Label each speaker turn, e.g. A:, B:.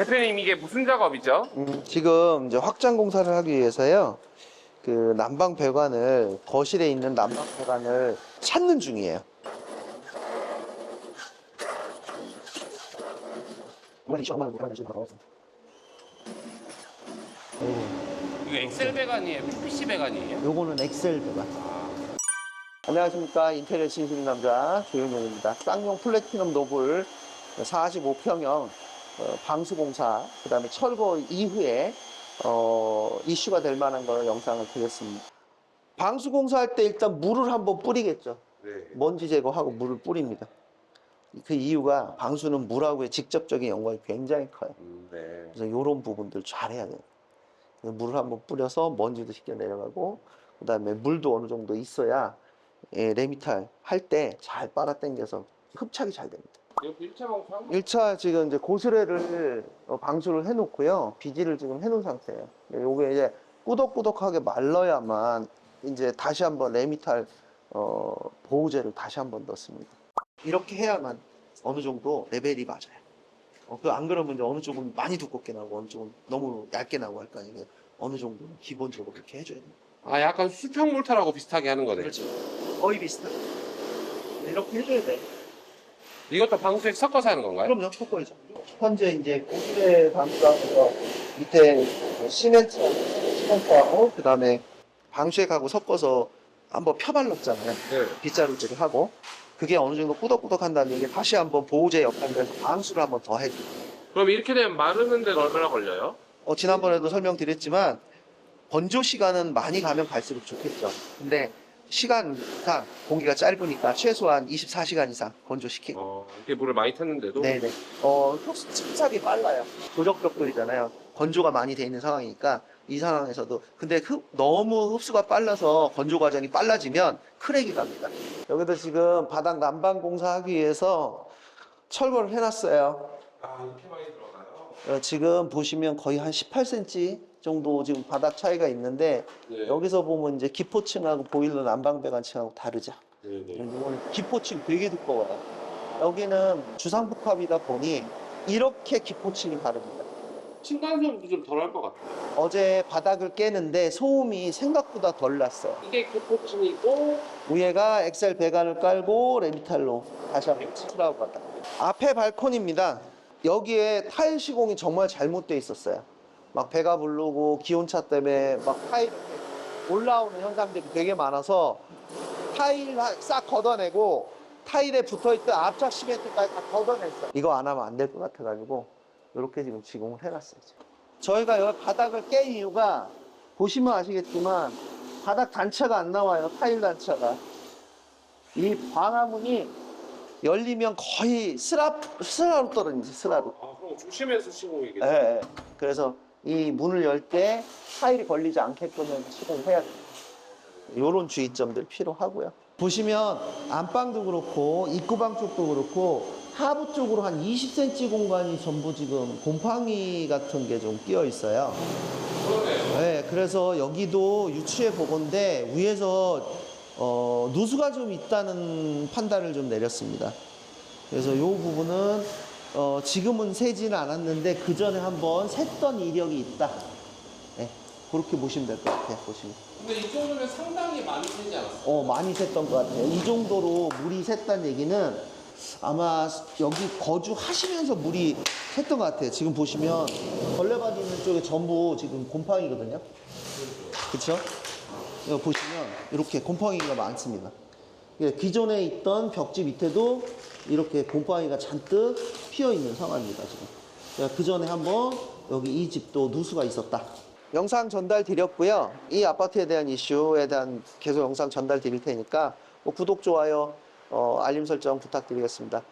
A: 대표님 이게 무슨 작업이죠?
B: 음, 지금 이제 확장 공사를 하기 위해서요. 그 난방 배관을 거실에 있는 난방 배관을 찾는 중이에요.
A: 이거 엑셀 배관이에요? PPC 배관이에요?
B: 요거는 엑셀 배관. 안녕하십니까 인테리어 진심 남자 조윤영입니다. 쌍용 플래티넘 노블 45평형 방수공사 그 다음에 철거 이후에 어, 이슈가 될 만한 걸 영상을 드렸습니다. 방수공사 할 때 일단 물을 한번 뿌리겠죠.
A: 네.
B: 먼지 제거하고 물을 뿌립니다. 그 이유가 방수는 물하고의 직접적인 연관이 굉장히 커요.
A: 음, 네.
B: 그래서 이런 부분들 잘 해야 돼요. 물을 한번 뿌려서 먼지도 쉽게 내려가고, 그 다음에 물도 어느 정도 있어야 예, 레미탈 할 때 잘 빨아 당겨서 흡착이 잘 됩니다.
A: 이거 1차 방수 한
B: 1차 지금 이제 고스레를 어, 방수를 해놓고요. 비지를 지금 해놓은 상태예요. 요게 이제 꾸덕꾸덕하게 말러야만 이제 다시 한번 레미탈 어, 보호제를 다시 한번 넣습니다. 이렇게 해야만 어느 정도 레벨이 맞아요. 어, 그안 그러면 이제 어느 쪽은 많이 두껍게 나고 어느 쪽은 너무 얇게 나고 할거 아니에요. 어느 정도는 기본적으로 그렇게 해줘야 돼요.
A: 아 약간 수평 몰타라고 비슷하게 하는 거네요.
B: 그렇죠. 거의 비슷하게. 이렇게 해줘야 돼.
A: 이것도 방수에 섞어서 하는 건가요?
B: 그럼요, 촉구이죠. 현재 이제 고수대 방수하면서 밑에 시멘트, 시멘트하고 그 다음에 방수액하고 섞어서 한번 펴발랐잖아요.
A: 네.
B: 빗자루질을 하고 그게 어느 정도 꾸덕꾸덕한 다음에 이게 다시 한번 보호제 역할을 해서 방수를 한번 더 해줘요.
A: 그럼 이렇게 되면 마르는 데는 얼마나 걸려요?
B: 어, 지난번에도 설명드렸지만 건조 시간은 많이 가면 갈수록 좋겠죠. 근데 시간상 공기가 짧으니까 최소한 24시간 이상 건조시키고
A: 어, 이렇게 물을 많이 탔는데도
B: 네네. 어, 흡수 침착이 빨라요. 조적벽돌이잖아요. 건조가 많이 돼 있는 상황이니까 이 상황에서도 근데 흡, 너무 흡수가 빨라서 건조 과정이 빨라지면 크랙이 갑니다. 여기도 지금 바닥 난방 공사하기 위해서 철거를 해놨어요.
A: 아 이렇게 많이 들어가요?
B: 어, 지금 보시면 거의 한 18cm 정도 지금 바닥 차이가 있는데
A: 네.
B: 여기서 보면 이제 기포층하고 보일러 난방 배관층하고 다르죠.
A: 네 네.
B: 이거는 기포층 되게 두꺼워요. 여기는 주상복합이다 보니 이렇게 기포층이 다릅니다.
A: 층간소음도 좀 덜할 것 같아요.
B: 어제 바닥을 깨는데 소음이 생각보다 덜 났어요.
A: 이게 교포층이고
B: 위에가 엑셀 배관을 깔고 레미탈로 다시 한번 칠하고 갔다. 앞에 발코니입니다. 여기에 타일 시공이 정말 잘못돼 있었어요. 막 배가 부르고 기온차 때문에 막 타일 올라오는 현상들이 되게 많아서 타일 싹 걷어내고 타일에 붙어있던 압착 시멘트까지 다 걷어냈어요. 이거 안 하면 안 될 것 같아가지고 이렇게 지금 지공을 해놨어요. 지금. 저희가 여기 바닥을 깬 이유가 보시면 아시겠지만 바닥 단차가 안 나와요. 타일 단차가. 이 방화문이 열리면 거의 슬라, 슬라로 떨어지지, 슬라로.
A: 아 그럼 조심해서 시공이겠죠.
B: 예, 예. 그래서 이 문을 열 때 타일이 걸리지 않게끔 시공해야 돼요. 요런 주의점들 필요하고요. 보시면 안방도 그렇고 입구방 쪽도 그렇고 하부 쪽으로 한 20cm 공간이 전부 지금 곰팡이 같은 게 좀 끼어 있어요.
A: 그러네요.
B: 네, 그래서 여기도 유추해 보건데 위에서 어, 누수가 좀 있다는 판단을 좀 내렸습니다. 그래서 이 부분은 어, 지금은 새지는 않았는데 그 전에 한번 샜던 이력이 있다. 네, 그렇게 보시면 될 것 같아요. 보시면.
A: 근데 이 정도면 상당히 많이 새지 않았어요?
B: 어, 많이 샜던 것 같아요. 이 정도로 물이 샜다는 얘기는 아마 여기 거주하시면서 물이 샜던 것 같아요. 지금 보시면 걸레바디 있는 쪽에 전부 지금 곰팡이거든요. 이거 보시면 이렇게 곰팡이가 많습니다. 예, 기존에 있던 벽지 밑에도 이렇게 곰팡이가 잔뜩 피어 있는 상황입니다, 지금. 그 전에 한번 여기 이 집도 누수가 있었다. 영상 전달 드렸고요. 이 아파트에 대한 이슈에 대한 계속 영상 전달 드릴 테니까 뭐 구독, 좋아요, 어, 알림 설정 부탁드리겠습니다.